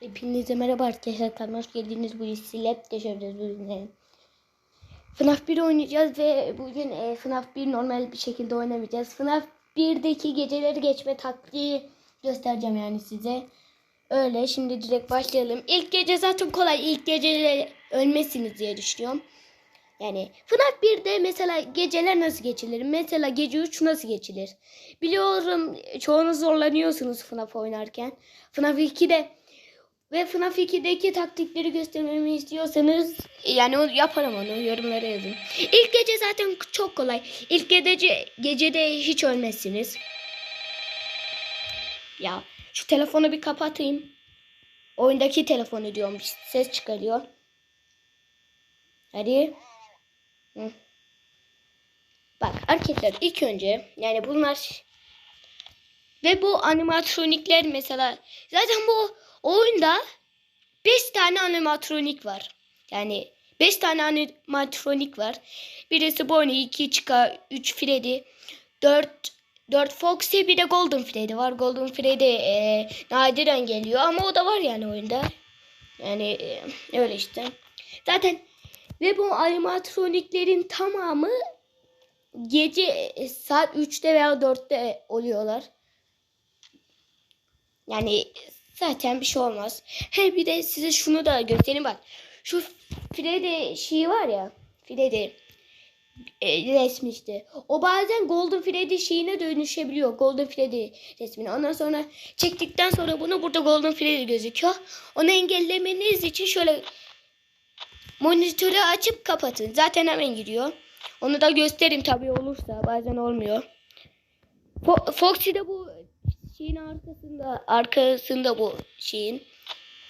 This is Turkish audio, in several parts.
Hepinize merhaba arkadaşlar. Kanalıma hoş geldiniz. Bu Slap geçiyoruz bugün. FNAF 1 oynayacağız ve bugün e, FNAF 1 normal bir şekilde oynamayacağız. FNAF 1'deki geceleri geçme taktiği göstereceğim yani size. Öyle şimdi direkt başlayalım. İlk gece zaten kolay. İlk gece ölmezsiniz diye düşünüyorum. Yani FNAF 1'de mesela geceler nasıl geçilir? Mesela gece 3 nasıl geçilir? Biliyorum çoğunuz zorlanıyorsunuz FNAF oynarken. FNAF 2'de ve FNAF 2'deki taktikleri göstermemi istiyorsanız yani yaparım onu yorumlara yazın. İlk gece zaten çok kolay. İlk gece gecede hiç ölmezsiniz. Ya şu telefonu bir kapatayım. Oyundaki telefonu diyorum ses çıkarıyor. Hadi. Hı. Bak arkadaşlar ilk önce yani bunlar ve bu animatronikler mesela zaten bu oyunda 5 tane animatronik var. Yani 5 tane animatronik var. Birisi Bonnie, 2 Chica, 3 Freddy, 4 4 Foxy bir de Golden Freddy var. Golden Freddy e, nadiren geliyor ama o da var yani oyunda. Yani e, öyle işte. Zaten ve bu animatroniklerin tamamı gece e, saat 3'te veya 4'te oluyorlar. Yani zaten bir şey olmaz. He bir de size şunu da göstereyim bak. Şu Freddy şeyi var ya. Freddy e, resmi işte. O bazen Golden Freddy şeyine dönüşebiliyor. Golden Freddy resmine. Ondan sonra çektikten sonra bunu burada Golden Freddy gözüküyor. Onu engellemeniz için şöyle monitörü açıp kapatın. Zaten hemen giriyor. Onu da göstereyim tabii olursa. Bazen olmuyor. Fo Foxy de bu şeyin arkasında arkasında bu şeyin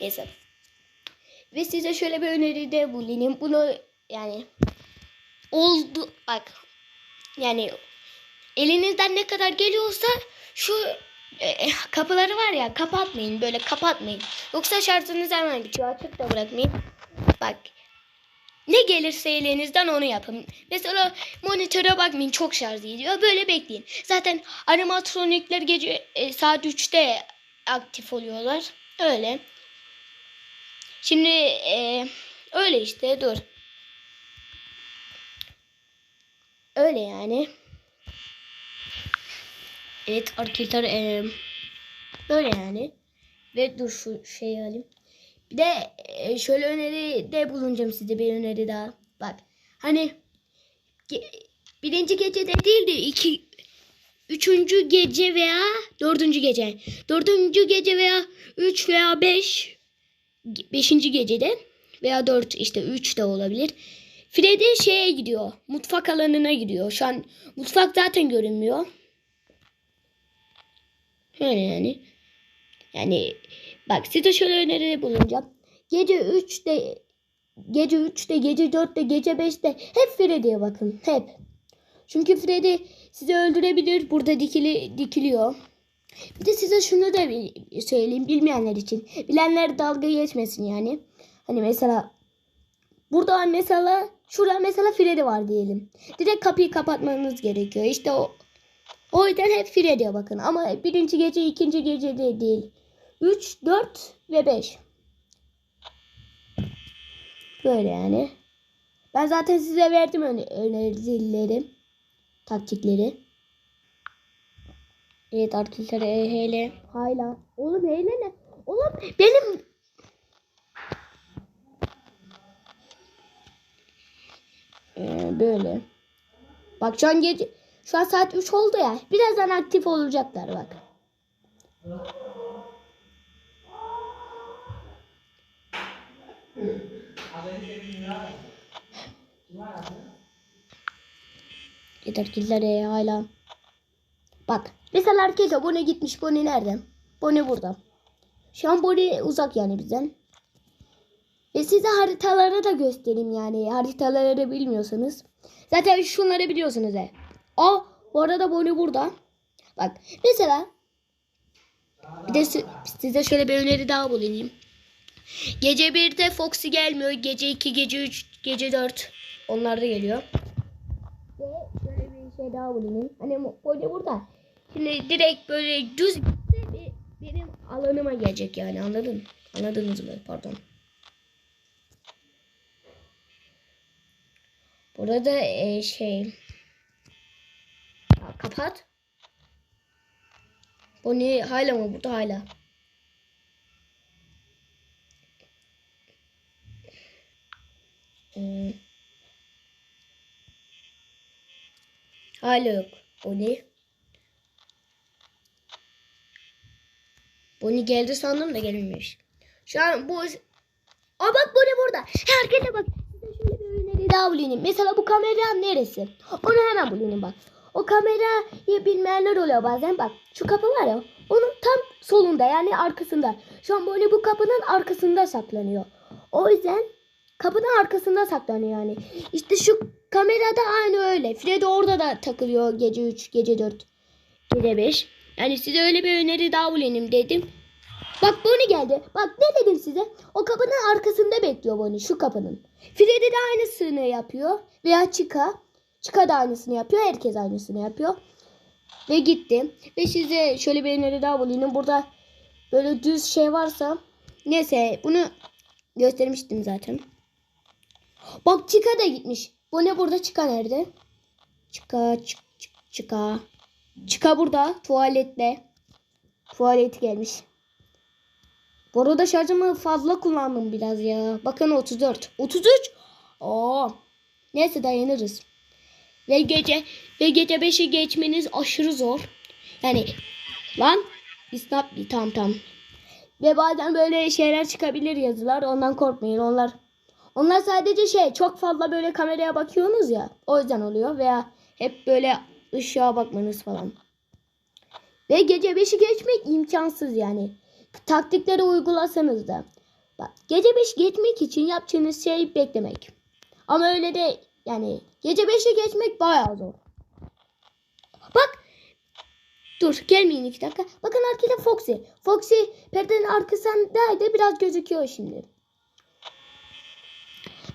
neyse. Ve size şöyle bir öneride bulunayım. Bunu yani oldu bak yani elinizden ne kadar geliyorsa şu e, kapıları var ya kapatmayın böyle kapatmayın. Yoksa şarjınız hemen bitiyor. Açık da bırakmayın. Bak ne gelirse elinizden onu yapın. Mesela monitöre bakmayın çok şarj gidiyor. Böyle bekleyin. Zaten animatronikler gece e, saat 3'te aktif oluyorlar. Öyle. Şimdi e, öyle işte dur. Öyle yani. Evet arkadaşlar e, böyle yani. Ve dur şu şeyi alayım. Bir de e, şöyle öneri de bulunacağım size bir öneri daha. Bak hani birinci gecede değil de iki üçüncü gece veya dördüncü gece. Dördüncü gece veya üç veya beş beşinci gecede veya dört işte üç de olabilir. Freddy şeye gidiyor. Mutfak alanına gidiyor. Şu an mutfak zaten görünmüyor. Öyle yani. Yani bak size şöyle öneride bulunacağım. Gece 3'te gece 3'te gece 4'te gece 5'te hep Freddy'ye bakın. Hep. Çünkü Freddy sizi öldürebilir. Burada dikili dikiliyor. Bir de size şunu da söyleyeyim bilmeyenler için. Bilenler dalga geçmesin yani. Hani mesela burada mesela şurada mesela Freddy var diyelim. Direkt kapıyı kapatmanız gerekiyor. İşte o o yüzden hep Freddy'ye bakın. Ama birinci gece, ikinci gece de değil. 3, 4 ve 5. Böyle yani. Ben zaten size verdim öne önerileri. Taktikleri. Evet arkadaşlar e, hele. Hayla. Oğlum hele ne? Oğlum benim Ee, böyle. Bak şu an gece şu an saat 3 oldu ya. Birazdan aktif olacaklar bak. Yeterkilere hala. Bak. Mesela arkadaşlar Bonnie gitmiş. Bonnie nerede? Bonnie burada. Şu an Bonnie uzak yani bizden. Ve size haritaları da göstereyim yani. Haritaları bilmiyorsanız. Zaten şunları biliyorsunuz he. Aa bu arada Bonnie burada. Bak mesela bir de si- size şöyle bir öneri daha bulayım. Gece 1'de Foxy gelmiyor. Gece 2, gece 3, gece 4. Onlar da geliyor. Ve şöyle bir şey daha bulayım. Hani Bonnie burada. Şimdi direkt böyle düz gitse be- benim alanıma gelecek yani anladın? Anladınız mı? Pardon. Burada e, şey kapat. Bu ne hala mı burada hala? Hmm. Hala yok. O ne? Bonnie geldi sandım da gelmemiş. Şu an bu... Aa bak Bonnie burada. Herkese bak. Şöyle bir öneri daha bulayım. Mesela bu kamera neresi? Onu hemen bulayım bak. O kamerayı bilmeyenler oluyor bazen. Bak şu kapı var ya. Onun tam solunda yani arkasında. Şu an Bonnie bu kapının arkasında saklanıyor. O yüzden kapının arkasında saklanıyor yani. İşte şu kamerada aynı öyle. Freddy orada da takılıyor gece 3, gece 4, gece 5. Yani size öyle bir öneri daha bulayım dedim. Bak Bonnie geldi. Bak ne dedim size? O kapının arkasında bekliyor Bonnie şu kapının. Freddy de aynısını yapıyor. Veya Chica. Chica da aynısını yapıyor. Herkes aynısını yapıyor. Ve gitti. Ve size şöyle bir öneri daha bulayım. Burada böyle düz şey varsa. Neyse bunu göstermiştim zaten. Bak Chica da gitmiş. Bu ne burada Chica nerede? Chica Chica. Chica burada tuvalette. Tuvaleti gelmiş. Bu arada şarjımı fazla kullandım biraz ya. Bakın 34. 33. Oo. Neyse dayanırız. Ve gece ve gece 5'i geçmeniz aşırı zor. Yani lan yap- Tamam tamam. Ve bazen böyle şeyler çıkabilir yazılar. Ondan korkmayın. Onlar onlar sadece şey çok fazla böyle kameraya bakıyorsunuz ya. O yüzden oluyor veya hep böyle ışığa bakmanız falan. Ve gece 5'i geçmek imkansız yani. Taktikleri uygulasanız da. Bak gece 5 geçmek için yapacağınız şey beklemek. Ama öyle de yani gece 5'i geçmek bayağı zor. Bak Dur gelmeyin iki dakika. Bakın arkada Foxy. Foxy perdenin arkasındaydı biraz gözüküyor şimdi.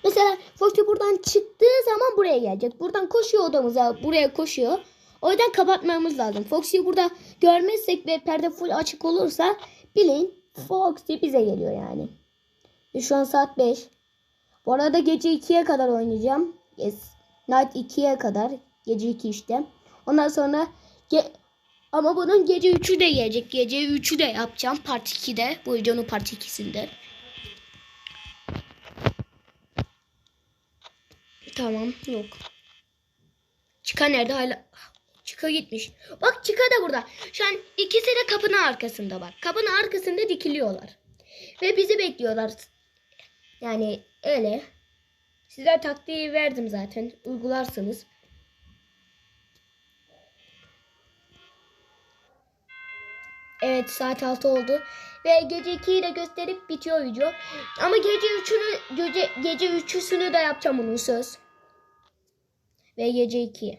Mesela Foxy buradan çıktığı zaman buraya gelecek. Buradan koşuyor odamıza. Buraya koşuyor. O yüzden kapatmamız lazım. Foxy'yi burada görmezsek ve perde full açık olursa bilin Foxy bize geliyor yani. Şu an saat 5. Bu arada gece 2'ye kadar oynayacağım. Yes. Night 2'ye kadar. Gece 2 işte. Ondan sonra ama bunun gece 3'ü de gelecek. Gece 3'ü de yapacağım. Part 2'de. Bu videonun part 2'sinde. Tamam yok. Çıka nerede hala? Çıka gitmiş. Bak Çıka da burada. Şu an ikisi de kapının arkasında bak. Kapının arkasında dikiliyorlar. Ve bizi bekliyorlar. Yani öyle. Size taktiği verdim zaten. Uygularsınız. Evet saat 6 oldu. Ve gece 2'yi de gösterip bitiyor video. Ama gece 3'ünü gece, gece 3'üsünü de yapacağım bunun söz. Ve gece 2.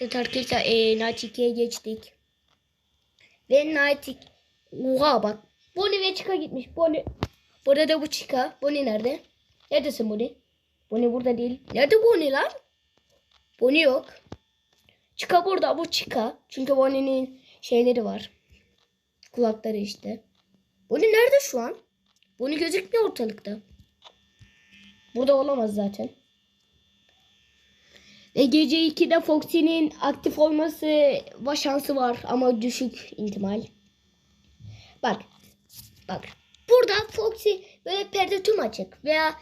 Evet arkadaşlar e, Night 2'ye geçtik. Ve Night 2. Oha bak. Bonnie ve Chica gitmiş. Bonnie. Burada da bu Chica. Bonnie nerede? Neredesin Bonnie? Bonnie burada değil. Nerede Bonnie lan? Bonnie yok. Chica burada. Bu Chica. Çünkü Bonnie'nin şeyleri var. Kulakları işte. Bonnie nerede şu an? Bonnie gözükmüyor ortalıkta. Burada olamaz zaten. Ve gece 2'de Foxy'nin aktif olması var şansı var ama düşük ihtimal. Bak. Bak. Burada Foxy böyle perde tüm açık veya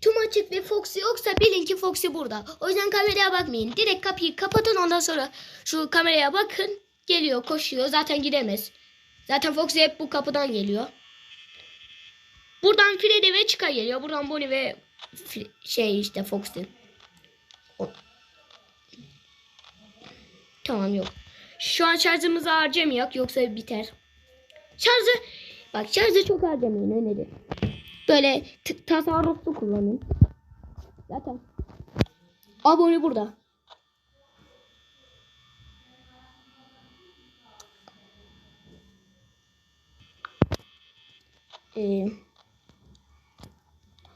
tüm açık ve Foxy yoksa bilin ki Foxy burada. O yüzden kameraya bakmayın. Direkt kapıyı kapatın ondan sonra şu kameraya bakın. Geliyor koşuyor zaten gidemez. Zaten Foxy hep bu kapıdan geliyor. Buradan Freddy ve Chica geliyor. Buradan Bonnie ve şey işte Foxy. Tamam yok. Şu an şarjımızı harcamayak yoksa biter. Şarjı bak şarjı çok harcamayın öneri. Böyle tasarruflu kullanın. Zaten abone burada. Ee,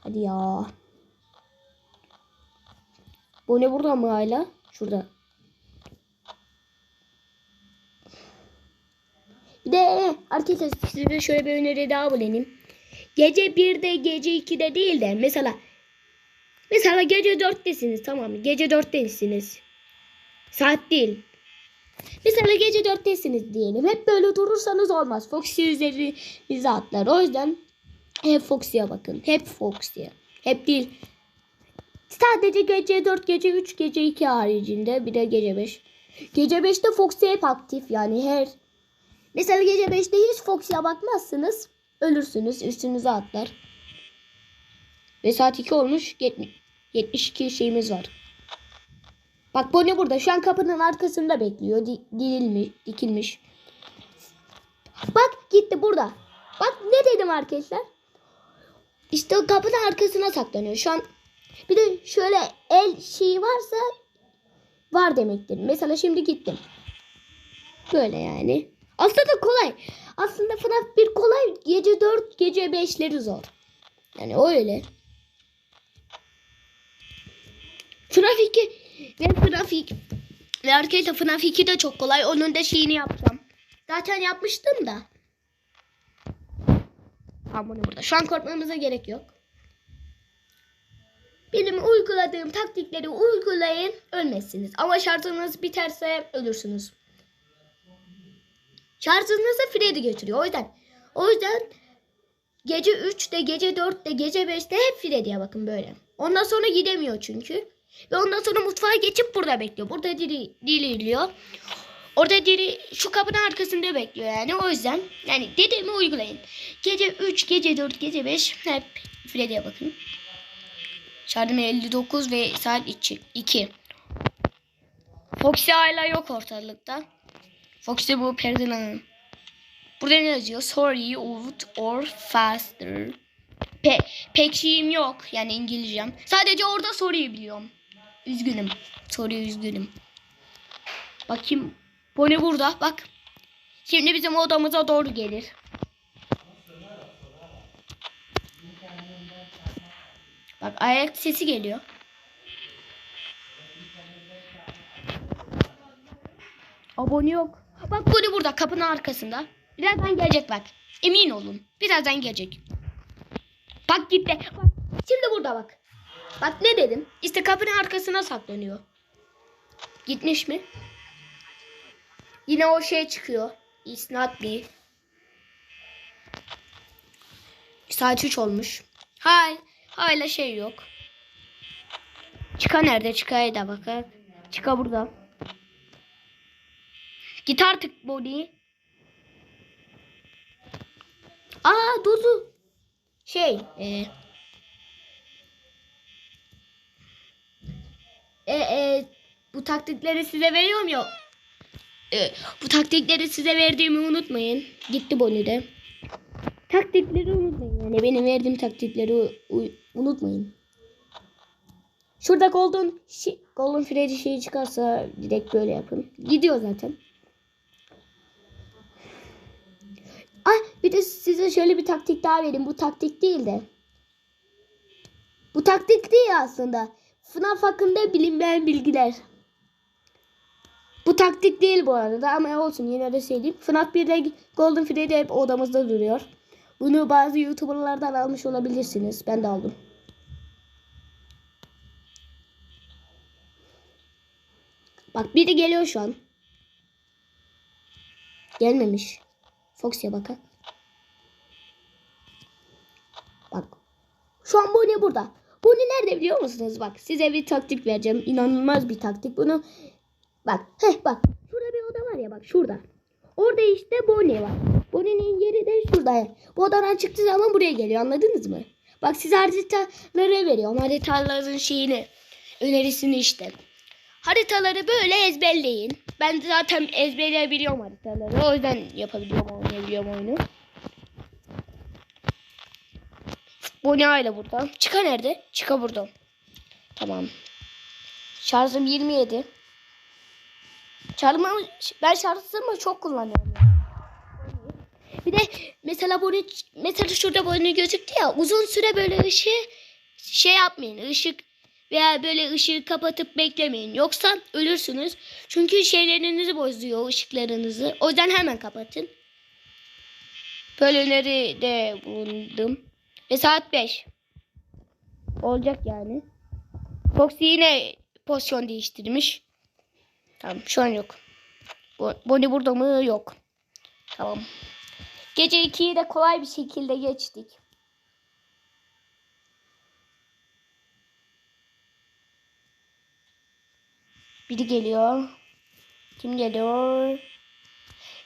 hadi ya. Bu ne burada mı hala? Şurada. Bir de artık Arkadaşlar size şöyle bir öneri daha bulunayım. Gece 1'de gece 2'de değil de mesela mesela gece 4'tesiniz tamam mı? Gece 4'tesiniz. Saat değil. Mesela gece 4'tesiniz diyelim. Hep böyle durursanız olmaz. Foxy üzerinize atlar. O yüzden hep Foxy'ye bakın. Hep Foxy'ye. Hep değil. Sadece gece 4, gece 3, gece 2 haricinde bir de gece 5. Gece 5'te Foxy hep aktif yani her. Mesela gece 5'te hiç Foxy'ye bakmazsınız. Ölürsünüz. Üstünüze atlar. Ve saat 2 olmuş. 70, 72 şeyimiz var. Bak Bonnie burada. Şu an kapının arkasında bekliyor. Di, dikilmiş, dikilmiş. Bak gitti burada. Bak ne dedim arkadaşlar? İşte kapının arkasına saklanıyor. Şu an bir de şöyle el şeyi varsa var demektir. Mesela şimdi gittim. Böyle yani. Aslında kolay. Aslında FNAF bir kolay. Gece 4, gece 5'leri zor. Yani öyle. FNAF 2 ve FNAF 2 ve arkadaşlar FNAF 2 de çok kolay. Onun da şeyini yapacağım. Zaten yapmıştım da. Tamam bunu burada. Şu an korkmamıza gerek yok. Benim uyguladığım taktikleri uygulayın ölmezsiniz. Ama şarjınız biterse ölürsünüz. Şarjınızı Freddy götürüyor. O yüzden o yüzden gece 3'te, gece 4'te, gece 5'te hep Freddy'ye bakın böyle. Ondan sonra gidemiyor çünkü. Ve ondan sonra mutfağa geçip burada bekliyor. Burada dili, dililiyor. Orada dili şu kapının arkasında bekliyor yani. O yüzden yani dediğimi uygulayın. Gece 3, gece 4, gece 5 hep Freddy'ye bakın. Şarjım 59 ve saat 2. Foxy hala yok ortalıkta. Foxy bu Perdilan'ın. Burada ne yazıyor? Sorry, would or faster. Pe pek şeyim yok. Yani İngilizcem. Sadece orada soruyu biliyorum. Üzgünüm. Soruyu üzgünüm. Bakayım. Bonnie burada. Bak. Şimdi bizim odamıza doğru gelir. Bak ayak sesi geliyor. Abone yok. Bak Bonnie burada kapının arkasında. Birazdan gelecek bak. Emin olun. Birazdan gelecek. Bak gitti. Bak. Şimdi burada bak. Bak ne dedim? İşte kapının arkasına saklanıyor. Gitmiş mi? Yine o şey çıkıyor. It's not me. Saat 3 olmuş. Hay. Hala şey yok. Çıka nerede? Çıkaya da bakar. Çıka burada. Git artık Bonnie. Aa durdu. Şey. E, e, e, bu taktikleri size veriyorum ya. E, bu taktikleri size verdiğimi unutmayın. Gitti Bonnie de. Taktikleri unutmayın. Yani benim verdiğim taktikleri unutmayın. Şurada Golden Golden Freddy şeyi çıkarsa direkt böyle yapın. Gidiyor zaten. Ah bir de size şöyle bir taktik daha vereyim. Bu taktik değil de. Bu taktik değil aslında. FNAF hakkında bilinmeyen bilgiler. Bu taktik değil bu arada ama olsun yine de söyleyeyim. FNAF 1'de Golden Freddy hep odamızda duruyor. Bunu bazı YouTuber'lardan almış olabilirsiniz. Ben de aldım. Bak biri geliyor şu an. Gelmemiş. Fox'ya bakın. Bak. Şu an Bonnie burada. Bonnie nerede biliyor musunuz? Bak size bir taktik vereceğim. İnanılmaz bir taktik. Bunu bak. Heh bak. Şurada bir oda var ya bak şurada. Orada işte Bonnie var. Bonnie'nin yeri de şurada. Bu odadan çıktığı zaman buraya geliyor. Anladınız mı? Bak size haritaları veriyorum. Haritaların şeyini. Önerisini işte. Haritaları böyle ezberleyin. Ben zaten ezberleyebiliyorum haritaları. O yüzden yapabiliyorum, oynayabiliyorum oyunu. Bonnie hala burada. Çıka nerede? Çıka burada. Tamam. Şarjım 27. Şarjımı, ben şarjımı çok kullanıyorum. Bir de mesela Bonnie, mesela şurada Bonnie gözüktü ya. Uzun süre böyle ışığı şey yapmayın. Işık veya böyle ışığı kapatıp beklemeyin. Yoksa ölürsünüz. Çünkü şeylerinizi bozuyor ışıklarınızı. O yüzden hemen kapatın. Böyle öneride bulundum. Ve saat 5. Olacak yani. Foxy yine pozisyon değiştirmiş. Tamam şu an yok. Bo- Bonnie burada mı? Yok. Tamam. Gece 2'yi de kolay bir şekilde geçtik. Biri geliyor. Kim geliyor?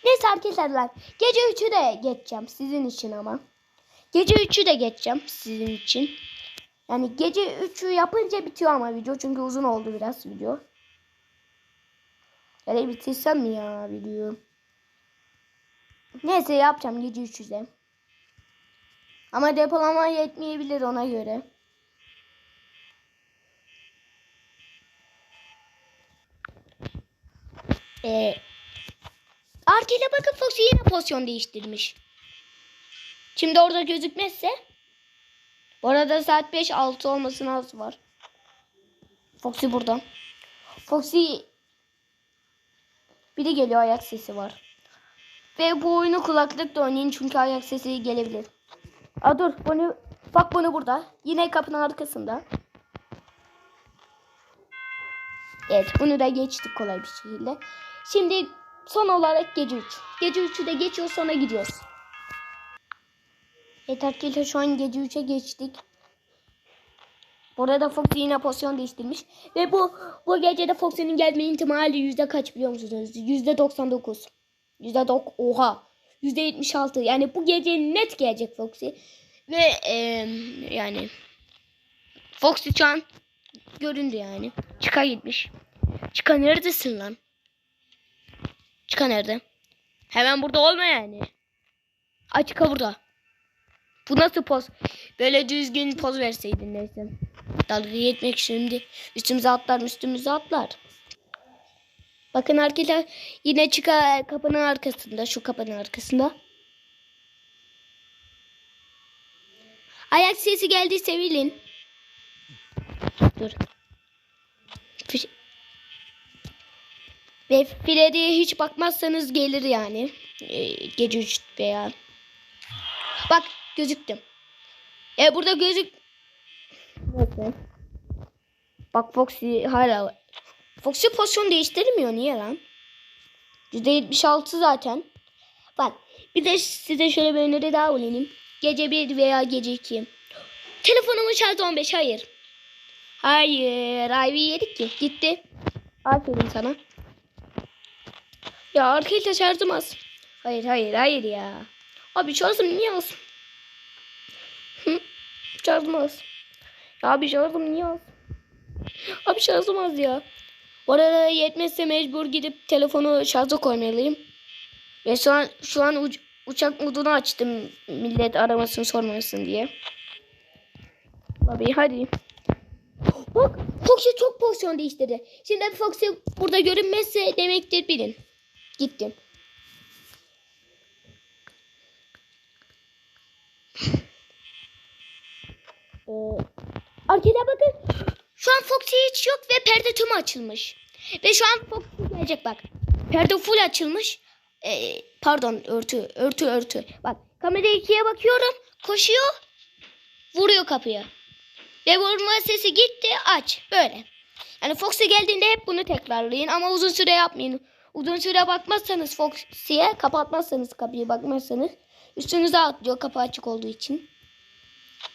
Neyse arkadaşlar gece 3'ü de geçeceğim sizin için ama. Gece 3'ü de geçeceğim sizin için. Yani gece 3'ü yapınca bitiyor ama video çünkü uzun oldu biraz video. Yani bitirsem mi ya video? Neyse yapacağım gece 3'ü de. Ama depolama yetmeyebilir ona göre. Ee, Arkayla bakın Foxy yine pozisyon değiştirmiş. Şimdi orada gözükmezse. Bu arada saat 5-6 olmasına az var. Foxy burada. Foxy biri geliyor ayak sesi var. Ve bu oyunu kulaklıkla oynayın çünkü ayak sesi gelebilir. Aa dur bunu bak bunu burada. Yine kapının arkasında. Evet bunu da geçtik kolay bir şekilde. Şimdi son olarak gece 3. Gece 3'ü de geçiyor sonra gidiyoruz. Evet arkadaşlar şu an gece 3'e geçtik. Burada Fox yine pozisyon değiştirmiş. Ve bu bu gecede Fox'un gelme ihtimali yüzde kaç biliyor musunuz? Yüzde 99. Yüzde dok oha. Yüzde 76. Yani bu gece net gelecek Foxy. Ve eee, yani Foxy şu an göründü yani. Çıka gitmiş. Çıka neredesin lan? Çıka nerede? Hemen burada olma yani. Ay Çıka burada. Bu nasıl poz? Böyle düzgün poz verseydin neyse. Dalga geçmek şimdi. Üstümüze atlar üstümüze atlar. Bakın arkadaşlar yine çıka kapının arkasında. Şu kapının arkasında. Ayak sesi geldiyse bilin. Dur. Fiş- Ve Freddy'ye hiç bakmazsanız gelir yani. Ee, gece 3 veya. Bak gözüktüm. E burada gözük. Neyse. Bak Foxy hala. Foxy pozisyon değiştirmiyor niye lan? %76 zaten. Bak bir de size şöyle bir öneri daha olayım. Gece 1 veya gece 2. Telefonumun şarjı 15 hayır. Hayır. Ivy yedik ki. Gitti. Aferin sana. Ya arkadaşlar şarjım. Hayır hayır hayır ya. Abi şarjım niye az? Hı? Şarjım. Ya abi şarjım niye az? Abi şarjım ya. Bu arada yetmezse mecbur gidip telefonu şarja koymalıyım. Ve şu an şu an uç- uçak modunu açtım millet aramasın sormasın diye. Abi hadi. Bak Foxy çok pozisyon değiştirdi. Şimdi Foxy burada görünmezse demektir bilin. Gittim. Ee, arkada bakın. Şu an Foxy hiç yok ve perde tüm açılmış. Ve şu an Foxy gelecek bak. Perde full açılmış. Ee, pardon örtü örtü örtü. Bak kamera ikiye bakıyorum. Koşuyor. Vuruyor kapıya. Ve vurma sesi gitti aç. Böyle. Yani Foxy geldiğinde hep bunu tekrarlayın ama uzun süre yapmayın. Uzun süre bakmazsanız Foxy'ye kapatmazsanız kapıyı bakmazsanız üstünüze atlıyor kapı açık olduğu için.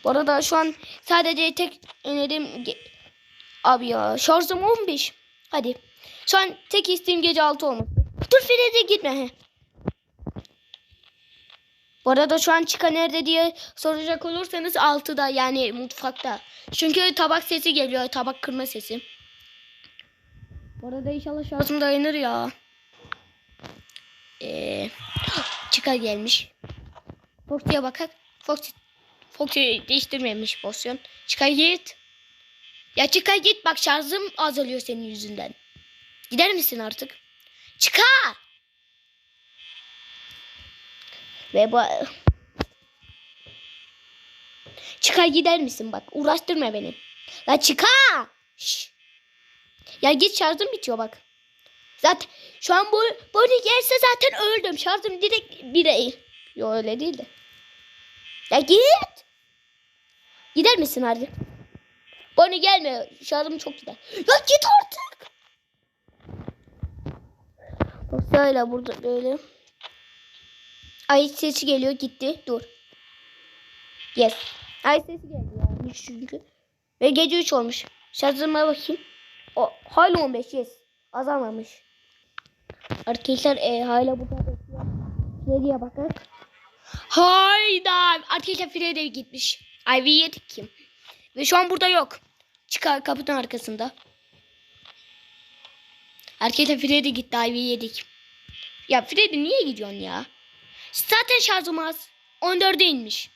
Bu arada şu an sadece tek önerim abi ya şarjım 15. Hadi. Şu an tek isteğim gece 6 olması. Dur Fred'e gitme. Bu arada şu an çıkan nerede diye soracak olursanız 6'da yani mutfakta. Çünkü tabak sesi geliyor. Tabak kırma sesi. Bu arada inşallah şarjım dayanır ya. Ee, çıka gelmiş. Foxy'ye bakak. Foxy, Foxy değiştirmemiş pozisyon. Çıka git. Ya çıka git bak şarjım azalıyor senin yüzünden. Gider misin artık? Çıka. Ve bu... Çıkar gider misin bak. Uğraştırma beni. La çıka. Şş. Ya git şarjım bitiyor bak. Zaten şu an bu böyle gelse zaten öldüm. Şarjım direkt bire Yo öyle değil de. Ya git. Gider misin hadi? Bonnie gelme. Şarjım çok gider. Ya git artık. Bak şöyle burada böyle. Ay sesi geliyor gitti. Dur. Yes. Ay sesi geliyor. Yani çünkü. Ve gece 3 olmuş. Şarjıma bakayım. O, hala 15 yes. Azalmamış. Arkadaşlar e, hala burada bekliyor. Nereye bakak? Hayda. Arkadaşlar Freddy gitmiş. Ivy yedik kim? Ve şu an burada yok. Çıkar kapının arkasında. Arkadaşlar Freddy gitti. Ivy yedik. Ya Freddy niye gidiyorsun ya? Zaten şarjım az. 14'e inmiş.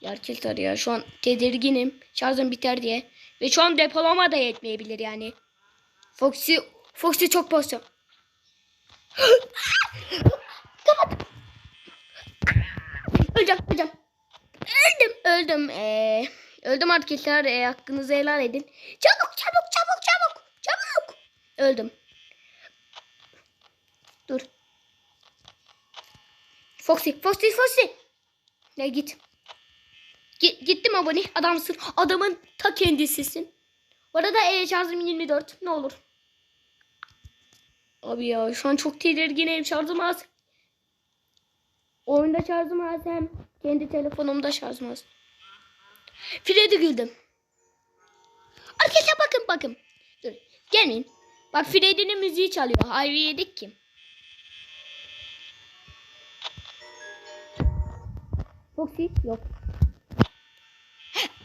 Ya arkadaşlar ya şu an tedirginim. Şarjım biter diye. Ve şu an depolama da yetmeyebilir yani. Foxy Foxy çok pozisyon. Kapat. Öleceğim, öleceğim. Öldüm, öldüm. Ee, öldüm arkadaşlar. Ee, hakkınızı helal edin. Çabuk, çabuk, çabuk, çabuk, çabuk. Öldüm. Dur. Foxy, Foxy, Foxy. Ne git. Git, gittim abone. Adamsın. Adamın ta kendisisin. Bu arada e, şarjım 24. Ne olur. Abi ya şu an çok tedirginim. Şarjım az. Oyunda şarjım az hem kendi telefonumda şarjım az. Freddy güldüm. Arkadaşlar bakın bakın. Dur gelmeyin. Bak Freddy'nin müziği çalıyor. Harvey yedik kim? Foxy yok.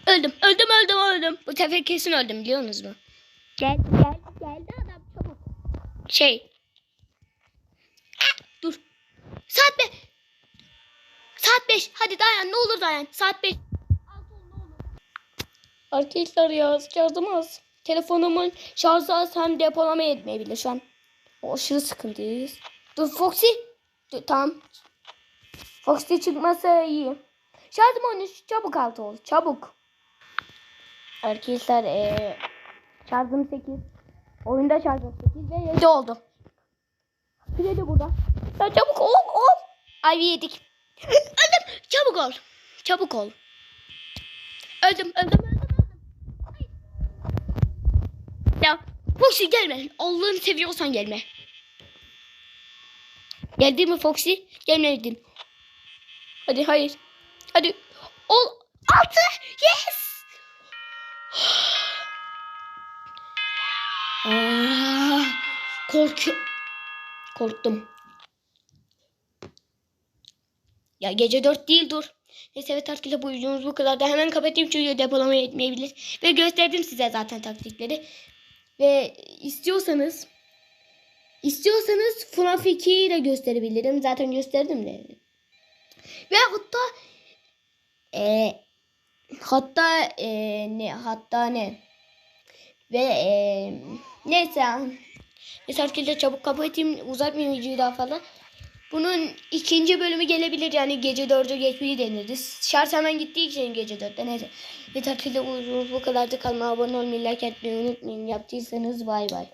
Öldüm, öldüm, öldüm, öldüm. Bu sefer kesin öldüm biliyorsunuz mu? Gel, gel. Şey. Dur. Saat 5. Saat 5. Hadi dayan ne olur dayan. Saat 5. Arkadaşlar ya şarjım az. Telefonumun şarjı az hem depolama yetmeyebilir şu an. O aşırı sıkıntıyız. Dur Foxy. Dur, tamam. Foxy çıkmasa iyi. Şarjım 13. Çabuk altı ol. Çabuk. Arkadaşlar eee şarjım 8. Oyunda şarjım 8 ve 7 oldu. Freddy burada. Ya çabuk ol ol. Ay yedik. öldüm. Çabuk ol. Çabuk ol. Öldüm öldüm öldüm. öldüm. Ya Foxy gelme. Allah'ını seviyorsan gelme. Geldi mi Foxy? Gelmedin. Hadi hayır. Hadi. Ol. Altı. Yes. Aa, korku. Korktum. Ya gece dört değil dur. Neyse evet arkadaşlar bu videomuz bu kadar da hemen kapatayım çünkü depolamaya yetmeyebilir. Ve gösterdim size zaten taktikleri. Ve istiyorsanız istiyorsanız FNAF 2'yi de gösterebilirim. Zaten gösterdim de. Ve hatta e, hatta e, ne hatta ne ve e, neyse neyse arkadaşlar çabuk kapatayım uzatmayayım videoyu daha fazla. Bunun ikinci bölümü gelebilir yani gece dördü geçmeyi deniriz. Şarj hemen gittiği için gece dörtte neyse. Yeter ki de bu kadardı kanalıma abone olmayı like etmeyi unutmayın. Yaptıysanız bay bay.